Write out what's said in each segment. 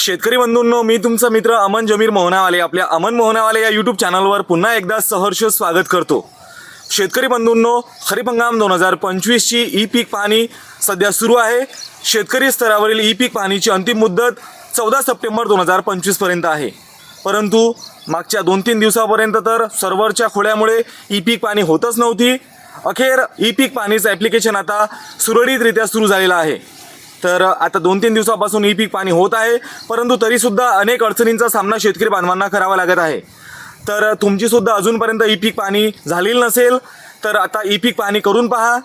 शेतकरी बंधूंनो मी तुमचा मित्र अमन जमीर मोहनावाले आपल्या अमन मोहनावाले या यूट्यूब चॅनलवर पुन्हा एकदा सहर्ष स्वागत करतो. शेतकरी बंधूंनो खरीप हंगाम दोन हजार पंचवीसची ई पीक पाहणी सध्या सुरू आहे. शेतकरी स्तरावरील ई पीक पाहणीची अंतिम मुदत चौदा सप्टेंबर दोन हजार पंचवीसपर्यंत आहे. परंतु मागच्या दोन तीन दिवसापर्यंत तर सर्व्हरच्या खोड्यामुळे ई पीक पाणी होतच नव्हती. अखेर ई पीक पाणीचं ॲप्लिकेशन आता सुरळीतरित्या सुरू झालेलं आहे. तर आता दोन तीन दिवसापासून ही पीक पाणी होत आहे परंतु तरीसुद्धा अनेक अडचणींचा सामना शेतकरी बांधवांना करावा लागत आहे. तर तुमचीसुद्धा अजूनपर्यंत ई पीक पाणी झालेली नसेल तर आता ई पीक पाणी करून पहा.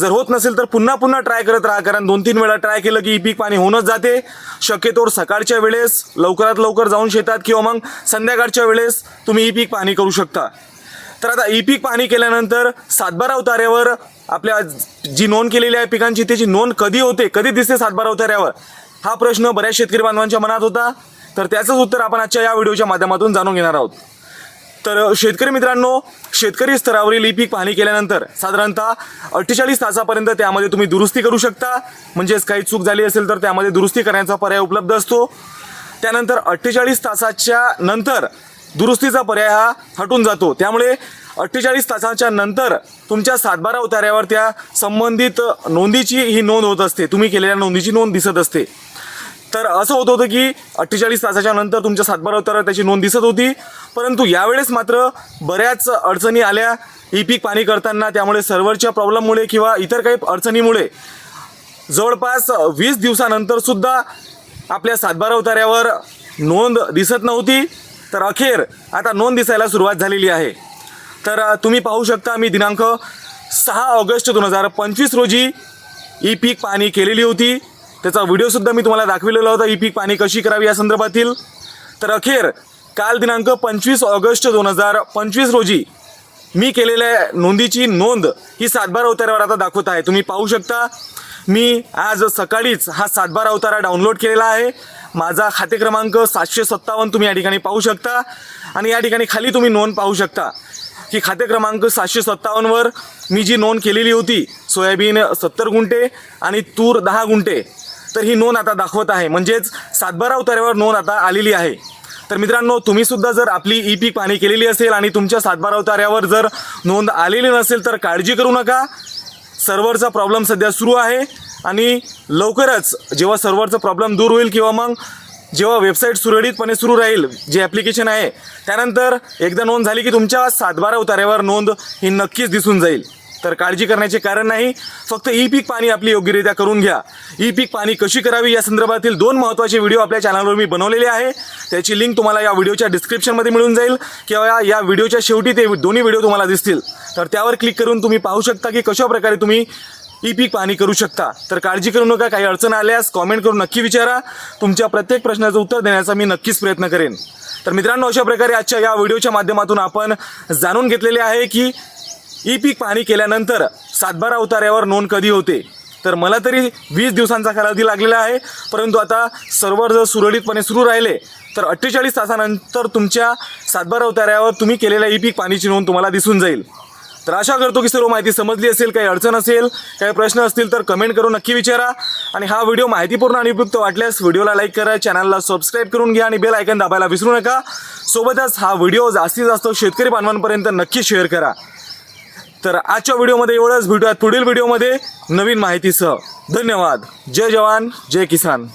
जर होत नसेल तर पुन्हा पुन्हा ट्राय करत राहा कारण दोन तीन वेळा ट्राय केलं की ई पीक पाणी होऊनच जाते. शक्यतोवर सकाळच्या वेळेस लवकरात लवकर जाऊन शेतात किंवा मग संध्याकाळच्या वेळेस तुम्ही ई पीक पाणी करू शकता. तर आता ई पीक पाणी केल्यानंतर सातबारा उतार्यावर आपल्या जी नोंद केलेली आहे पिकांची त्याची नोंद कधी होते कधी दिसते सातबारा उतार्यावर हा प्रश्न बऱ्याच शेतकरी बांधवांच्या मनात होता. तर त्याचंच उत्तर आपण आजच्या या व्हिडिओच्या माध्यमातून जाणून घेणार आहोत. तर शेतकरी मित्रांनो शेतकरी स्तरावरील ई पीक पाहणी केल्यानंतर साधारणतः अठ्ठेचाळीस तासापर्यंत त्यामध्ये तुम्ही दुरुस्ती करू शकता. म्हणजेच काही चूक झाली असेल तर त्यामध्ये दुरुस्ती करण्याचा पर्याय उपलब्ध असतो. त्यानंतर अठ्ठेचाळीस तासाच्या नंतर दुरुस्तीचा पर्याय हा हटून जातो. त्यामुळे अठ्ठेचाळीस तासाच्या नंतर तुमच्या सातबारा उतार्यावर त्या संबंधित नोंदीची ही नोंद होत असते. तुम्ही केलेल्या नोंदीची नोंद दिसत असते. तर असं होत होतं की अठ्ठेचाळीस तासाच्या नंतर तुमच्या सातबारा उतार्यावर त्याची नोंद दिसत होती. परंतु यावेळेस मात्र बऱ्याच अडचणी आल्या. ई पीक पाणी करताना त्यामुळे सर्व्हरच्या प्रॉब्लेममुळे किंवा इतर काही अडचणीमुळे जवळपास वीस दिवसानंतर सुद्धा आपल्या सातबारा उतार्यावर नोंद दिसत नव्हती. तर अखेर आता नोंद दिसायला सुरुवात झालेली आहे. तर तुम्ही पाहू शकता मी दिनांक सहा ऑगस्ट दोन हजार पंचवीस रोजी ई पीक पाणी केलेली होती. त्याचा व्हिडिओसुद्धा मी तुम्हाला दाखविलेला होता ई पीक पाणी कशी करावी या संदर्भातील. तर अखेर काल दिनांक पंचवीस ऑगस्ट दोन हजार पंचवीस रोजी मी केलेल्या नोंदीची नोंद ही सातबारा उतार्यावर आता दाखवत आहे. तुम्ही पाहू शकता मी आज सकाळीच हा सातबारा अवतारा डाउनलोड केलेला आहे. माझा खाते क्रमांक सातशे सत्तावन्न तुम्ही या ठिकाणी पाहू शकता. आणि या ठिकाणी खाली तुम्ही नोंद पाहू शकता की खाते क्रमांक सातशे सत्तावन्नवर मी जी नोंद केलेली होती सोयाबीन सत्तर गुंठे आणि तूर दहा गुंठे तर ही नोंद आता दाखवत आहे. म्हणजेच सातबारा उतार्यावर नोंद आता आलेली आहे. तर मित्रांनो तुम्हीसुद्धा जर आपली ई पीक पाणी केलेली असेल आणि तुमच्या सातबारा उतार्यावर जर नोंद आलेली नसेल तर काळजी करू नका. सर्व्हरचा प्रॉब्लेम सध्या सुरू आहे आणि लवकरच जेव्हा सर्व्हरचा प्रॉब्लेम दूर होईल किंवा मग जेव्हा वेबसाईट सुरळीतपणे सुरू राहील जे ॲप्लिकेशन आहे त्यानंतर एकदा नोंद झाली की तुमच्या सातबारा उतार्यावर नोंद ही नक्कीच दिसून जाईल. तर काळजी करण्याचे कारण नाही. फक्त ई पीक पाणी आपली योग्यरित्या करून घ्या. ई पीक पाणी कशी करावी या संदर्भातील दोन महत्त्वाचे व्हिडिओ आपल्या चॅनलवर मी बनवलेले आहे. त्याची लिंक तुम्हाला या व्हिडिओच्या डिस्क्रिप्शनमध्ये मिळून जाईल किंवा या- या व्हिडिओच्या शेवटी ते दोन्ही व्हिडिओ तुम्हाला दिसतील. तर त्यावर क्लिक करून तुम्ही पाहू शकता की कशा प्रकारे तुम्ही ई पीक पाणी करू शकता. तर काळजी करू नका काही अडचण आल्यास कॉमेंट करून नक्की विचारा. तुमच्या प्रत्येक प्रश्नाचं उत्तर देण्याचा मी नक्कीच प्रयत्न करेन. तर मित्रांनो अशा प्रकारे आजच्या या व्हिडिओच्या माध्यमातून आपण जाणून घेतलेले आहे की ई पीक पाहणी केल्यानंतर सातबारा उतार्यावर नोंद कधी होते? तर मला तरी वीस दिवसांचा कालावधी लागलेला आहे परंतु आता सर्व्हर जर सुरळीतपणे सुरू राहिले तर अठ्ठेचाळीस तासानंतर तुमच्या सातबारा उतार्यावर तुम्ही केलेल्या ई पीक पाणीची नोंद तुम्हाला दिसून जाईल. तर आशा करतो की सर्व माहिती समजली असेल काही अडचण असेल काही प्रश्न असतील तर कमेंट करून नक्की विचारा. आणि हा व्हिडिओ माहितीपूर्ण आणि उपयुक्त वाटल्यास व्हिडिओला लाईक करा चॅनलला सबस्क्राईब करून घ्या आणि बेल आयकन दाबायला विसरू नका. सोबतच हा व्हिडिओ जास्तीत जास्त शेतकरी बांधवांपर्यंत नक्की शेअर करा. तर आजच्या व्हिडिओमध्ये एवढंच. भेटूयात पुढील व्हिडिओमध्ये नवीन माहितीसह. धन्यवाद. जय जवान जय किसान.